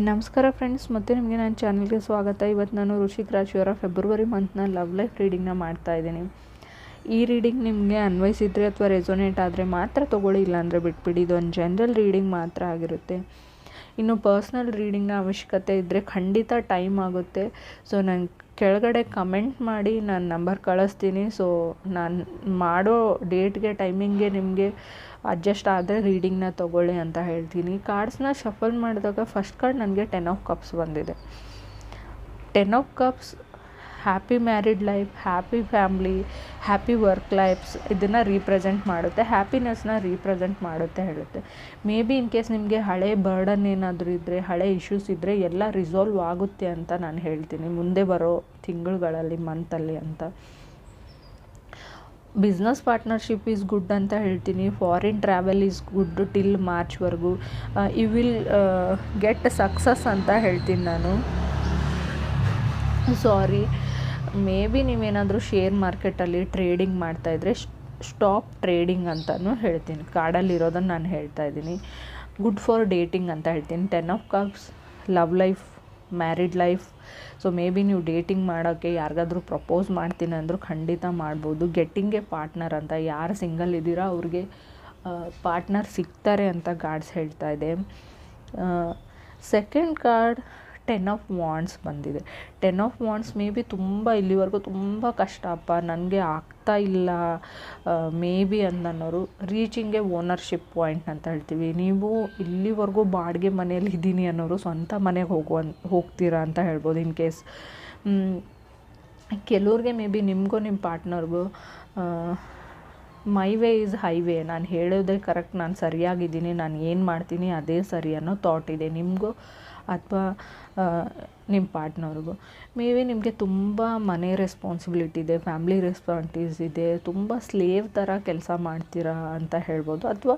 ನಮಸ್ಕಾರ ಫ್ರೆಂಡ್ಸ್ ಮತ್ತೆ ನಿಮಗೆ ನನ್ನ ಚಾನಲ್ಗೆ ಸ್ವಾಗತ. ಇವತ್ತು ನಾನು ಋಷಿಕ್ ರಾಶಿಯವರ ಫೆಬ್ರವರಿ ಮಂತ್ನ ಲವ್ ಲೈಫ್ ರೀಡಿಂಗ್ನ ಮಾಡ್ತಾ ಇದ್ದೀನಿ. ಈ ರೀಡಿಂಗ್ ನಿಮಗೆ ಅನ್ವಯಿಸಿದರೆ ಅಥವಾ ರೆಸೊನೇಟ್ ಆದರೆ ಮಾತ್ರ ತೊಗೊಳ್ಳಿ, ಇಲ್ಲಾಂದರೆ ಬಿಟ್ಬಿಡಿ. ಇದೊಂದು ಜನರಲ್ ರೀಡಿಂಗ್ ಮಾತ್ರ ಆಗಿರುತ್ತೆ. ಇನ್ನು ಪರ್ಸ್ನಲ್ ರೀಡಿಂಗ್ನ ಅವಶ್ಯಕತೆ ಇದ್ದರೆ ಖಂಡಿತ ಟೈಮ್ ಆಗುತ್ತೆ. ಸೊ ನಾನು ಕೆಳಗಡೆ ಕಮೆಂಟ್ ಮಾಡಿ ನಾನು ನಂಬರ್ ಕಳಿಸ್ತೀನಿ. ಸೊ ನಾನು ಮಾಡೋ ಡೇಟ್ಗೆ ಟೈಮಿಂಗ್ಗೆ ನಿಮಗೆ ಅಡ್ಜಸ್ಟ್ ಆದರೆ ರೀಡಿಂಗ್ನ ತೊಗೊಳ್ಳಿ ಅಂತ ಹೇಳ್ತೀನಿ. ಕಾರ್ಡ್ಸ್ನ ಶಫಲ್ ಮಾಡಿದಾಗ ಫಸ್ಟ್ ಕಾರ್ಡ್ ನನಗೆ ಟೆನ್ ಆಫ್ ಕಪ್ಸ್ ಬಂದಿದೆ. Ten of cups happy married life happy family happy work life's ಇದನ್ನು ರೀಪ್ರೆಸೆಂಟ್ ಮಾಡುತ್ತೆ. ಹ್ಯಾಪಿನೆಸ್ನ ರೀಪ್ರೆಸೆಂಟ್ ಮಾಡುತ್ತೆ ಹೇಳುತ್ತೆ. ಮೇ ಬಿ ಇನ್ ಕೇಸ್ ನಿಮಗೆ ಹಳೆ ಬರ್ಡನ್ ಏನಾದರೂ ಇದ್ದರೆ ಹಳೆ ಇಶ್ಯೂಸ್ ಇದ್ದರೆ ಎಲ್ಲ ರಿಸಾಲ್ವ್ ಆಗುತ್ತೆ ಅಂತ ನಾನು ಹೇಳ್ತೀನಿ. ಮುಂದೆ ಬರೋ ತಿಂಗಳುಗಳಲ್ಲಿ ಮಂತಲ್ಲಿ ಅಂತ. ಬಿಸ್ನೆಸ್ ಪಾರ್ಟ್ನರ್ಶಿಪ್ ಈಸ್ ಗುಡ್ ಅಂತ ಹೇಳ್ತೀನಿ. Foreign travel is good till ಮಾರ್ಚ್ವರೆಗೂ you will get success ಅಂತ ಹೇಳ್ತೀನಿ ನಾನು. ಸಾರಿ ಮೇ ಬಿ ನೀವೇನಾದರೂ ಶೇರ್ ಮಾರ್ಕೆಟಲ್ಲಿ ಟ್ರೇಡಿಂಗ್ ಮಾಡ್ತಾಯಿದ್ರೆ ಸ್ಟಾಪ್ ಟ್ರೇಡಿಂಗ್ ಅಂತಲೂ ಹೇಳ್ತೀನಿ. ಕಾಡಲ್ಲಿರೋದನ್ನು ನಾನು ಹೇಳ್ತಾ ಇದ್ದೀನಿ. ಗುಡ್ ಫಾರ್ ಡೇಟಿಂಗ್ ಅಂತ ಹೇಳ್ತೀನಿ. Ten of cups love life married life so maybe ನೀವು ಡೇಟಿಂಗ್ ಮಾಡೋಕ್ಕೆ ಯಾರಿಗಾದರೂ ಪ್ರಪೋಸ್ ಮಾಡ್ತೀನಿ ಅಂದರೂ ಖಂಡಿತ ಮಾಡ್ಬೋದು. ಗೆಟ್ಟಿಂಗ್ ಎ ಪಾರ್ಟ್ನರ್ ಅಂತ, ಯಾರು ಸಿಂಗಲ್ ಇದ್ದೀರಾ ಅವ್ರಿಗೆ ಪಾರ್ಟ್ನರ್ ಸಿಗ್ತಾರೆ ಅಂತ ಗಾಡ್ಸ್ ಹೇಳ್ತಾ ಇದೆ. Second card ten of wands ಬಂದಿದೆ. Ten of wands maybe ತುಂಬ ಇಲ್ಲಿವರೆಗೂ ತುಂಬ ಕಷ್ಟ. ಅಪ್ಪ, ನನಗೆ ಆಗ್ತಾ ಇಲ್ಲ. ಮೇ ಬಿ ಅನ್ನೋರು ರೀಚಿಂಗ್ ಎ ಓನರ್ಶಿಪ್ ಪಾಯಿಂಟ್ ಅಂತ ಹೇಳ್ತೀವಿ. ನೀವು ಇಲ್ಲಿವರೆಗೂ ಬಾಡಿಗೆ ಮನೇಲಿ ಇದ್ದೀನಿ ಅನ್ನೋರು ಸ್ವಂತ ಮನೆಗೆ ಹೋಗುವ, ಹೋಗ್ತೀರಾ ಅಂತ ಹೇಳ್ಬೋದು ಇನ್ ಕೇಸ್ ಕೆಲವ್ರಿಗೆ ಮೇ ಬಿ ನಿಮಗೂ ನಿಮ್ಮ ಪಾರ್ಟ್ನರ್ಗೂ ಮೈ ವೇ ಈಸ್ ಹೈವೇ ನಾನು ಹೇಳೋದೇ ಕರೆಕ್ಟ್ ನಾನು ಸರಿಯಾಗಿದ್ದೀನಿ. ನಾನು ಏನು ಮಾಡ್ತೀನಿ ಅದೇ ಸರಿ ಅನ್ನೋ ಥಾಟ್ ಇದೆ. ನಿಮಗೂ ಅಥವಾ ನಿಮ್ಮ ಪಾರ್ಟ್ನರ್ಗೂ ಮೇ ಬಿ ನಿಮಗೆ ತುಂಬ ಮನೆ ರೆಸ್ಪಾನ್ಸಿಬಿಲಿಟಿ ಇದೆ ಫ್ಯಾಮ್ಲಿ ರೆಸ್ಪಾನ್ಸಿಬಿಲಿಟೀಸ್ ಇದೆ, ತುಂಬ ಸ್ಲೇವ್ ಥರ ಕೆಲಸ ಮಾಡ್ತೀರಾ ಅಂತ ಹೇಳ್ಬೋದು. ಅಥವಾ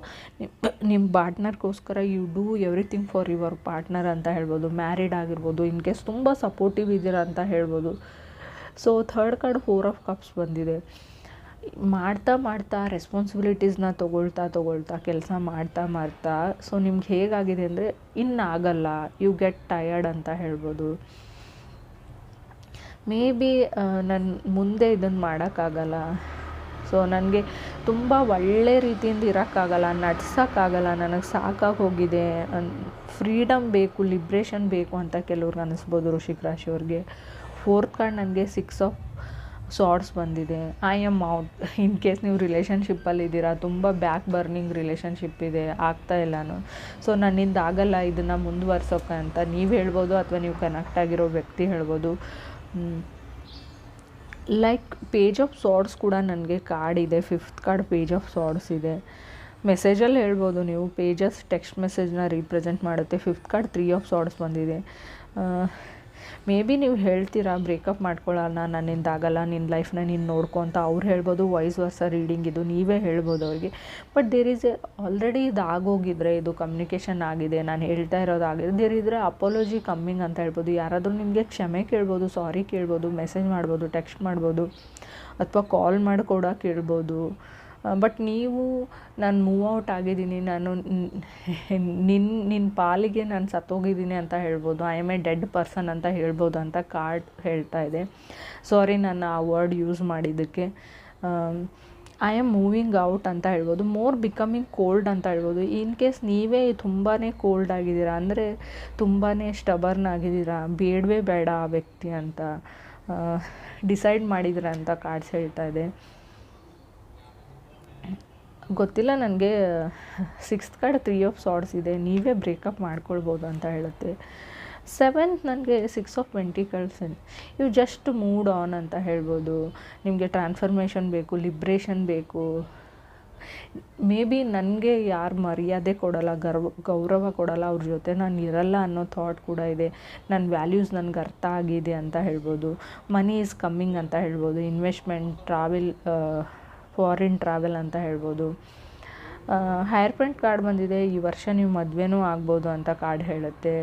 ನಿಮ್ಮ ಪಾರ್ಟ್ನರ್ಗೋಸ್ಕರ you do everything for your partner ಅಂತ ಹೇಳ್ಬೋದು ಮ್ಯಾರಿಡ್ ಆಗಿರ್ಬೋದು ಇನ್ ಕೇಸ್ ತುಂಬ ಸಪೋರ್ಟಿವ್ ಇದ್ದೀರಾ ಅಂತ ಹೇಳ್ಬೋದು. So third card four of cups ಬಂದಿದೆ. ಮಾಡ್ತಾ ಮಾಡ್ತಾ ರೆಸ್ಪಾನ್ಸಿಬಿಲಿಟೀಸ್ನ ತೊಗೊಳ್ತಾ ತೊಗೊಳ್ತಾ ಕೆಲಸ ಮಾಡ್ತಾ ಮಾಡ್ತಾ ಸೊ ನಿಮ್ಗೆ ಹೇಗಾಗಿದೆ ಅಂದರೆ ಇನ್ನಾಗಲ್ಲ ಯು ಗೆಟ್ ಟಯರ್ಡ್ ಅಂತ ಹೇಳ್ಬೋದು. ಮೇ ಬಿ ನನ್ನ ಮುಂದೆ ಇದನ್ನು ಮಾಡೋಕ್ಕಾಗಲ್ಲ. ಸೊ ನನಗೆ ತುಂಬ ಒಳ್ಳೆ ರೀತಿಯಿಂದ ಇರೋಕ್ಕಾಗಲ್ಲ, ನಡ್ಸೋಕ್ಕಾಗಲ್ಲ, ನನಗೆ ಸಾಕಾಗಿ ಹೋಗಿದೆ ಫ್ರೀಡಮ್ ಬೇಕು ಲಿಬ್ರೇಷನ್ ಬೇಕು ಅಂತ ಕೆಲವ್ರಿಗೆ ಅನ್ನಿಸ್ಬೋದು ಋಷಿಕ್ ರಾಶಿಯವ್ರಿಗೆ ಫೋರ್ತ್ ಕಾರ್ಡ್ ನನಗೆ ಸಿಕ್ಸ್ ಆಫ್ ಸಾರ್ಟ್ಸ್ ಬಂದಿದೆ. I am out in case ನೀವು ರಿಲೇಷನ್ಶಿಪ್ಪಲ್ಲಿ ಇದ್ದೀರಾ, ತುಂಬ ಬ್ಯಾಕ್ ಬರ್ನಿಂಗ್ ರಿಲೇಷನ್ಶಿಪ್ ಇದೆ. ಆಗ್ತಾ ಇಲ್ಲನು ಸೊ ನನ್ನಿಂದ ಆಗಲ್ಲ ಇದನ್ನು ಮುಂದುವರ್ಸೋಕೆ ಅಂತ. ನೀವು ಹೇಳ್ಬೋದು ಅಥವಾ ನೀವು ಕನೆಕ್ಟ್ ಆಗಿರೋ ವ್ಯಕ್ತಿ ಹೇಳ್ಬೋದು. ಲೈಕ್ ಪೇಜ್ ಆಫ್ ಸಾರ್ಟ್ಸ್ ಕೂಡ ನನಗೆ ಕಾರ್ಡ್ ಇದೆ. Fifth card page of swords ಇದೆ. ಮೆಸೇಜಲ್ಲಿ ಹೇಳ್ಬೋದು ನೀವು. ಪೇಜಸ್ ಟೆಕ್ಸ್ಟ್ ಮೆಸೇಜ್ನ ರೀಪ್ರೆಸೆಂಟ್ ಮಾಡುತ್ತೆ. Fifth card three of swords ಬಂದಿದೆ. ಮೇ ಬಿ ನೀವು ಹೇಳ್ತೀರಾ ಬ್ರೇಕಪ್ ಮಾಡ್ಕೊಳ್ಳೋಣ ನನ್ನಿಂದ ಆಗಲ್ಲ ನಿನ್ನ ಲೈಫ್ನ ನೀನು ನೋಡ್ಕೊ ಅಂತ ಅವ್ರು ಹೇಳ್ಬೋದು ವಾಯ್ಸ್ ವರ್ಸ ರೀಡಿಂಗ್ ಇದು ನೀವೇ ಹೇಳ್ಬೋದು ಅವ್ರಿಗೆ. ಬಟ್ ದೇರ್ ಈಸ್ ಆಲ್ರೆಡಿ ಇದು ಆಗೋಗಿದ್ರೆ, ಇದು ಕಮ್ಯುನಿಕೇಷನ್ ಆಗಿದೆ, ನಾನು ಹೇಳ್ತಾ ಇರೋದು ಆಗಿದೆ ದೇರ್ ಇದ್ರೆ ಅಪಾಲಜಿ ಕಮ್ಮಿಂಗ್ ಅಂತ ಹೇಳ್ಬೋದು. ಯಾರಾದರೂ ನಿಮಗೆ ಕ್ಷಮೆ ಕೇಳ್ಬೋದು ಸಾರಿ ಕೇಳ್ಬೋದು ಮೆಸೇಜ್ ಮಾಡ್ಬೋದು ಟೆಕ್ಸ್ಟ್ ಮಾಡ್ಬೋದು, ಅಥವಾ ಕಾಲ್ ಮಾಡಿ ಕೂಡ ಕೇಳ್ಬೋದು ಬಟ್ ನೀವು ನಾನು ಮೂವ್ ಔಟ್ ಆಗಿದ್ದೀನಿ, ನಾನು ನಿನ್ನ ನಿನ್ನ ಪಾಲಿಗೆ ನಾನು ಸತ್ತೋಗಿದ್ದೀನಿ ಅಂತ ಹೇಳ್ಬೋದು I am a dead person ಅಂತ ಹೇಳ್ಬೋದು ಅಂತ ಕಾರ್ಡ್ ಹೇಳ್ತಾ ಇದೆ. ಸಾರಿ ನಾನು ಆ ವರ್ಡ್ ಯೂಸ್ ಮಾಡಿದ್ದಕ್ಕೆ. ಐ ಆಮ್ ಮೂವಿಂಗ್ ಔಟ್ ಅಂತ ಹೇಳ್ಬೋದು ಮೋರ್ ಬಿಕಮಿಂಗ್ ಕೋಲ್ಡ್ ಅಂತ ಹೇಳ್ಬೋದು. ಇನ್ ಕೇಸ್ ನೀವೇ ತುಂಬಾ ಕೋಲ್ಡ್ ಆಗಿದ್ದೀರಾ, ಅಂದರೆ ತುಂಬಾ ಸ್ಟಬರ್ನ್ ಆಗಿದ್ದೀರಾ, ಬೇಡವೇ ಬೇಡ ಆ ವ್ಯಕ್ತಿ ಅಂತ ಡಿಸೈಡ್ ಮಾಡಿದ್ದೀರಾ ಅಂತ ಕಾರ್ಡ್ಸ್ ಹೇಳ್ತಾ ಇದೆ. ಗೊತ್ತಿಲ್ಲ, ನನಗೆ sixth card three of swords ಇದೆ, ನೀವೇ ಬ್ರೇಕಪ್ ಮಾಡ್ಕೊಳ್ಬೋದು ಅಂತ ಹೇಳುತ್ತೆ. ಸೆವೆಂತ್ ನನಗೆ ಸಿಕ್ಸ್ ಆಫ್ ವೆಂಟಿಕಲ್ಸ್ ಇವು ಜಸ್ಟ್ ಮೂಡ್ ಆನ್ ಅಂತ ಹೇಳ್ಬೋದು. ನಿಮಗೆ ಟ್ರಾನ್ಸ್ಫರ್ಮೇಷನ್ ಬೇಕು ಲಿಬ್ರೇಷನ್ ಬೇಕು. ಮೇ ಬಿ ನನಗೆ ಯಾರು ಮರ್ಯಾದೆ ಕೊಡಲ್ಲ, ಗರ್ವ, ಗೌರವ ಕೊಡಲ್ಲ, ಅವ್ರ ಜೊತೆ ನಾನು ಇರಲ್ಲ ಅನ್ನೋ ಥಾಟ್ ಕೂಡ ಇದೆ. ನನ್ನ ವ್ಯಾಲ್ಯೂಸ್ ನನಗೆ ಅರ್ಥ ಆಗಿದೆ ಅಂತ ಹೇಳ್ಬೋದು. ಮನಿ ಈಸ್ ಕಮ್ಮಿಂಗ್ ಅಂತ ಹೇಳ್ಬೋದು. ಇನ್ವೆಸ್ಟ್ಮೆಂಟ್ ಟ್ರಾವೆಲ್ ಫಾರಿನ್ ಟ್ರಾವೆಲ್ ಅಂತ ಹೇಳ್ಬೋದು. ಹೈರ್ ಪ್ರಿಂಟ್ ಕಾರ್ಡ್ ಬಂದಿದೆ. ಈ ವರ್ಷ ನೀವು ಮದುವೆನೂ ಆಗ್ಬೋದು ಅಂತ ಕಾರ್ಡ್ ಹೇಳುತ್ತೆ.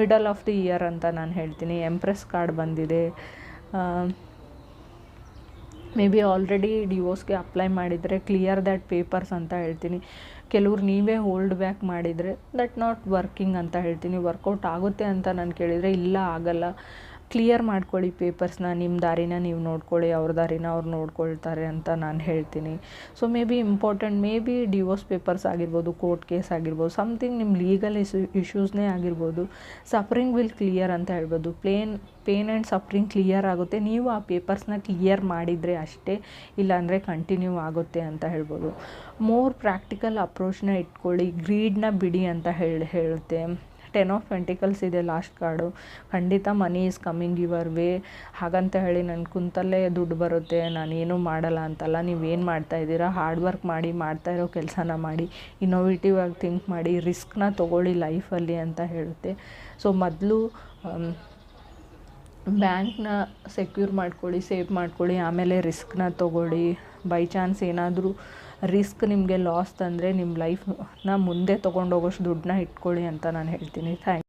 ಮಿಡಲ್ ಆಫ್ ದಿ ಇಯರ್ ಅಂತ ನಾನು ಹೇಳ್ತೀನಿ. ಎಂಪ್ರೆಸ್ ಕಾರ್ಡ್ ಬಂದಿದೆ. ಮೇ ಬಿ ಆಲ್ರೆಡಿ ಡಿವೋರ್ಸ್ಗೆ ಅಪ್ಲೈ ಮಾಡಿದರೆ ಕ್ಲಿಯರ್ ದ್ಯಾಟ್ ಪೇಪರ್ಸ್ ಅಂತ ಹೇಳ್ತೀನಿ. ಕೆಲವ್ರು ನೀವೇ ಹೋಲ್ಡ್ ಬ್ಯಾಕ್ ಮಾಡಿದರೆ ದಟ್ ನಾಟ್ ವರ್ಕಿಂಗ್ ಅಂತ ಹೇಳ್ತೀನಿ. ವರ್ಕೌಟ್ ಆಗುತ್ತೆ ಅಂತ ನಾನು ಕೇಳಿದರೆ ಇಲ್ಲ, ಆಗಲ್ಲ. ಕ್ಲಿಯರ್ ಮಾಡ್ಕೊಳ್ಳಿ ಪೇಪರ್ಸ್ನ ನಿಮ್ಮ ದಾರಿನ ನೀವು ನೋಡ್ಕೊಳ್ಳಿ, ಅವ್ರ ದಾರಿನ ಅವ್ರು ನೋಡ್ಕೊಳ್ತಾರೆ ಅಂತ ನಾನು ಹೇಳ್ತೀನಿ. So maybe important maybe divorce papers ಆಗಿರ್ಬೋದು ಕೋರ್ಟ್ ಕೇಸ್ ಆಗಿರ್ಬೋದು ಸಮಥಿಂಗ್ ನಿಮ್ಮ ಲೀಗಲ್ ಇಶ್ಯೂ ಇಶ್ಯೂಸ್ನೇ ಆಗಿರ್ಬೋದು ಸಫರಿಂಗ್ ವಿಲ್ ಕ್ಲಿಯರ್ ಅಂತ ಹೇಳ್ಬೋದು. Plain pain and suffering clear ಆಗುತ್ತೆ. ನೀವು ಆ ಪೇಪರ್ಸ್ನ ಕ್ಲಿಯರ್ ಮಾಡಿದರೆ ಅಷ್ಟೇ, ಇಲ್ಲಾಂದರೆ ಕಂಟಿನ್ಯೂ ಆಗುತ್ತೆ ಅಂತ ಹೇಳ್ಬೋದು. ಮೋರ್ ಪ್ರಾಕ್ಟಿಕಲ್ ಅಪ್ರೋಚ್ನ ಇಟ್ಕೊಳ್ಳಿ ಗ್ರೀಡ್ನ ಬಿಡಿ ಅಂತ ಹೇಳಿ, ಹೇಳುತ್ತೆ. ಟೆನ್ ಆಫ್ ಪೆಂಟಿಕಲ್ಸ್ ಇದೆ ಲಾಸ್ಟ್ ಕಾರ್ಡು ಖಂಡಿತ money is coming your way ಹಾಗಂತ ಹೇಳಿ ನನ್ನ ಕುಂತಲ್ಲೇ ದುಡ್ಡು ಬರುತ್ತೆ, ನಾನೇನು ಮಾಡಲ್ಲ ಅಂತಲ್ಲ ನೀವೇನು ಮಾಡ್ತಾ ಇದ್ದೀರಾ? ಹಾರ್ಡ್ ವರ್ಕ್ ಮಾಡಿ, ಮಾಡ್ತಾ ಇರೋ ಕೆಲಸನ ಮಾಡಿ ಇನ್ನೋವೇಟಿವ್ ಆಗಿ ಥಿಂಕ್ ಮಾಡಿ ರಿಸ್ಕ್ನ ತೊಗೊಳ್ಳಿ ಲೈಫಲ್ಲಿ ಅಂತ ಹೇಳುತ್ತೆ. ಸೊ ಮೊದಲು ಬ್ಯಾಂಕ್ನ ಸೆಕ್ಯೂರ್ ಮಾಡ್ಕೊಳ್ಳಿ ಸೇವ್ ಮಾಡ್ಕೊಳ್ಳಿ, ಆಮೇಲೆ ರಿಸ್ಕ್ನ ತೊಗೊಳ್ಳಿ. ಬೈ ಚಾನ್ಸ್ ಏನಾದರೂ ರಿಸ್ಕ್ ನಿಮಗೆ ಲಾಸ್ ತಂದರೆ ನಿಮ್ಮ ಲೈಫ್ನ ಮುಂದೆ ತೊಗೊಂಡೋಗೋಷ್ಟು ದುಡ್ಡನ್ನ ಇಟ್ಕೊಳ್ಳಿ ಅಂತ ನಾನು ಹೇಳ್ತೀನಿ. ಥ್ಯಾಂಕ್